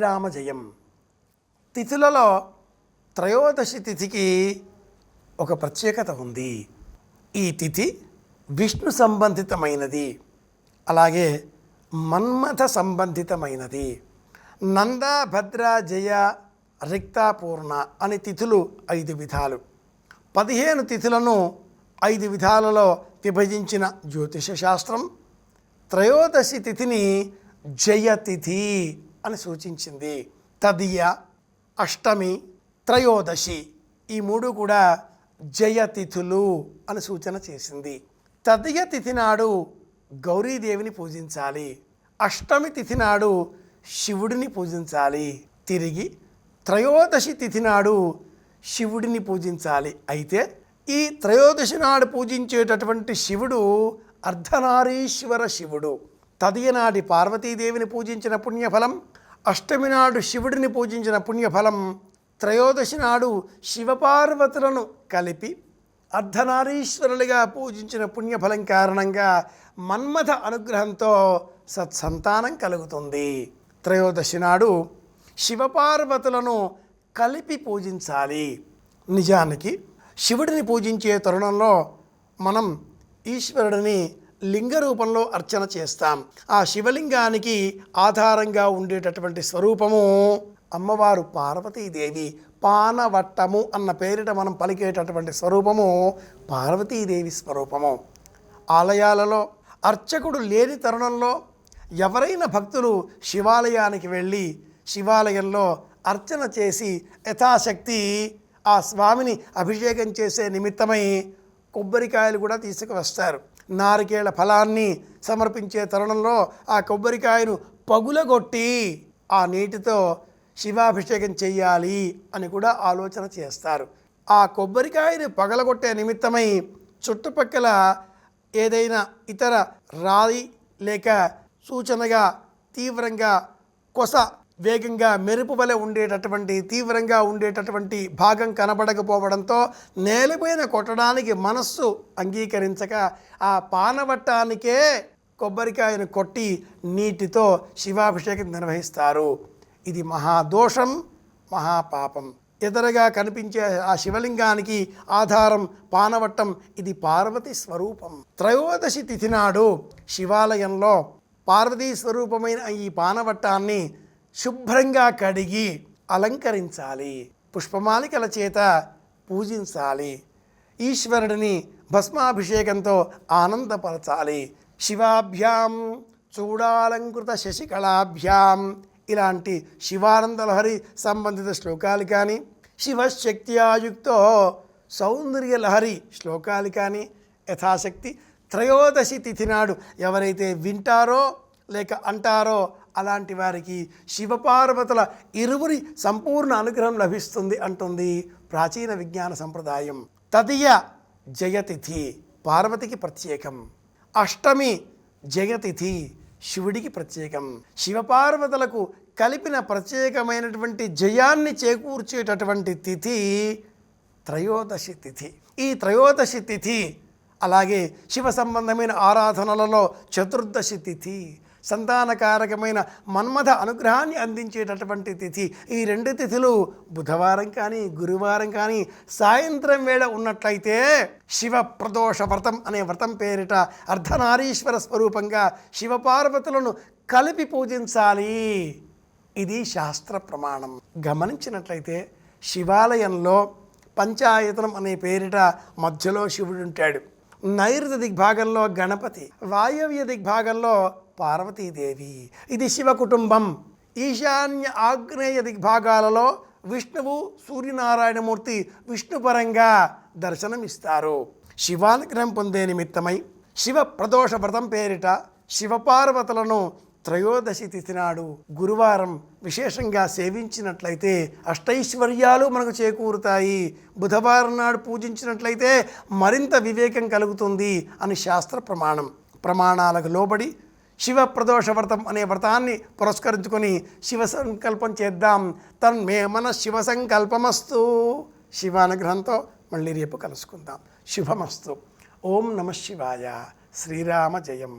శ్రీరామ జయం తిథులలో త్రయోదశి తిథికి ఒక ప్రత్యేకత ఉంది. ఈ తిథి విష్ణు సంబంధితమైనది. అలాగే మన్మథ సంబంధితమైనది. నంద భద్ర జయ రిక్తాపూర్ణ అని తిథులు ఐదు విధాలు. పదిహేను తిథులను ఐదు విధాలలో విభజించిన జ్యోతిష శాస్త్రం. త్రయోదశి తిథిని జయతిథి అని సూచించింది. తదియ అష్టమి త్రయోదశి ఈ మూడు కూడా జయతిథులు అని సూచన చేసింది. తదియ తిథి నాడు గౌరీదేవిని పూజించాలి. అష్టమి తిథి నాడు శివుడిని పూజించాలి. తిరిగి త్రయోదశి తిథి నాడు శివుడిని పూజించాలి. అయితే ఈ త్రయోదశి నాడు పూజించేటటువంటి శివుడు అర్ధనారీశ్వర శివుడు. తదియనాటి పార్వతీదేవిని పూజించిన పుణ్యఫలం అష్టమి నాడు శివుడిని పూజించిన పుణ్యఫలం త్రయోదశి నాడు శివపార్వతులను కలిపి అర్ధనారీశ్వరులుగా పూజించిన పుణ్యఫలం కారణంగా మన్మథ అనుగ్రహంతో సత్సంతానం కలుగుతుంది. త్రయోదశి నాడు శివపార్వతులను కలిపి పూజించాలి. నిజానికి శివుడిని పూజించే తరుణంలో మనం ఈశ్వరుడిని లింగ రూపంలో అర్చన చేస్తాం. ఆ శివలింగానికి ఆధారంగా ఉండేటటువంటి స్వరూపము అమ్మవారు పార్వతీదేవి పానవట్టము అన్న పేరిట మనం పలికేటటువంటి స్వరూపము పార్వతీదేవి స్వరూపము. ఆలయాలలో అర్చకుడు లేని తరుణంలో ఎవరైనా భక్తులు శివాలయానికి వెళ్ళి శివాలయంలో అర్చన చేసి యథాశక్తి ఆ స్వామిని అభిషేకం చేసే నిమిత్తమై కొబ్బరికాయలు కూడా తీసుకువస్తారు. నారికేళ ఫలాన్ని సమర్పించే తరుణంలో ఆ కొబ్బరికాయను పగులగొట్టి ఆ నీటితో శివాభిషేకం చేయాలి అని కూడా ఆలోచన చేస్తారు. ఆ కొబ్బరికాయను పగలగొట్టే నిమిత్తమై చుట్టుపక్కల ఏదైనా ఇతర రాయి లేక సూచనగా తీవ్రంగా కొస వేగంగా మెరుపు వలె ఉండేటటువంటి తీవ్రంగా ఉండేటటువంటి భాగం కనబడకపోవడంతో నేలపైన కొట్టడానికి మనస్సు అంగీకరించక ఆ పానవట్టానికే కొబ్బరికాయను కొట్టి నీటితో శివాభిషేకం నిర్వహిస్తారు. ఇది మహాదోషం మహాపాపం. ఇతరగా కనిపించే ఆ శివలింగానికి ఆధారం పానవట్టం. ఇది పార్వతి స్వరూపం. త్రయోదశి తిథి నాడు శివాలయంలో పార్వతీ స్వరూపమైన ఈ పానవట్టాన్ని శుభ్రంగా కడిగి అలంకరించాలి. పుష్పమాలికల చేత పూజించాలి. ఈశ్వరుడిని భస్మాభిషేకంతో ఆనందపరచాలి. శివాభ్యాం చూడాలంకృత శశికళాభ్యాం ఇలాంటి శివానందలహరి సంబంధిత శ్లోకాలు కానీ శివశక్త్యాయుక్తో ఆయుక్తో సౌందర్యలహరి శ్లోకాలు కానీ యథాశక్తి త్రయోదశి తిథి నాడు ఎవరైతే వింటారో లేక అంటారో అలాంటి వారికి శివపార్వతుల ఇరువురి సంపూర్ణ అనుగ్రహం లభిస్తుంది అంటుంది ప్రాచీన విజ్ఞాన సంప్రదాయం. తదియ జయతిథి పార్వతికి ప్రత్యేకం. అష్టమి జయతిథి శివుడికి ప్రత్యేకం. శివపార్వతులకు కలిపిన ప్రత్యేకమైనటువంటి జయాన్ని చేకూర్చేటటువంటి తిథి త్రయోదశి తిథి. ఈ త్రయోదశి తిథి అలాగే శివ సంబంధమైన ఆరాధనలలో చతుర్దశి తిథి సంతానకారకమైన మన్మథ అనుగ్రహాన్ని అందించేటటువంటి తిథి. ఈ రెండు తిథులు బుధవారం కానీ గురువారం కానీ సాయంత్రం వేళ ఉన్నట్లయితే శివ ప్రదోష వ్రతం అనే వ్రతం పేరిట అర్ధనారీశ్వర స్వరూపంగా శివపార్వతులను కలిపి పూజించాలి. ఇది శాస్త్ర ప్రమాణం. గమనించినట్లయితే శివాలయంలో పంచాయతనం అనే పేరిట మధ్యలో శివుడు ఉంటాడు నైరుతి దిగ్భాగంలో గణపతి వాయవ్య దిగ్భాగంలో పార్వతీదేవి. ఇది శివ కుటుంబం ఈశాన్య ఆగ్నేయ దిగ్భాగాలలో విష్ణువు సూర్యనారాయణమూర్తి విష్ణుపరంగా దర్శనమిస్తారు. శివానుగ్రహం పొందే నిమిత్తమై శివ ప్రదోష వ్రతం పేరిట శివపార్వతులను త్రయోదశి తిథి నాడు గురువారం విశేషంగా సేవించినట్లయితే అష్టైశ్వర్యాలు మనకు చేకూరుతాయి. బుధవారం నాడు పూజించినట్లయితే మరింత వివేకం కలుగుతుంది అని శాస్త్ర ప్రమాణం. ప్రమాణాలకు లోబడి శివ ప్రదోష వ్రతం అనే వ్రతాన్ని పురస్కరించుకొని శివ సంకల్పం చేద్దాం. తన్మే మన శివ సంకల్పమస్తు శివానుగ్రహంతో మళ్ళీ రేపు కలుసుకుందాం. శుభమస్తు. ఓం నమ శివాయ. శ్రీరామ జయం.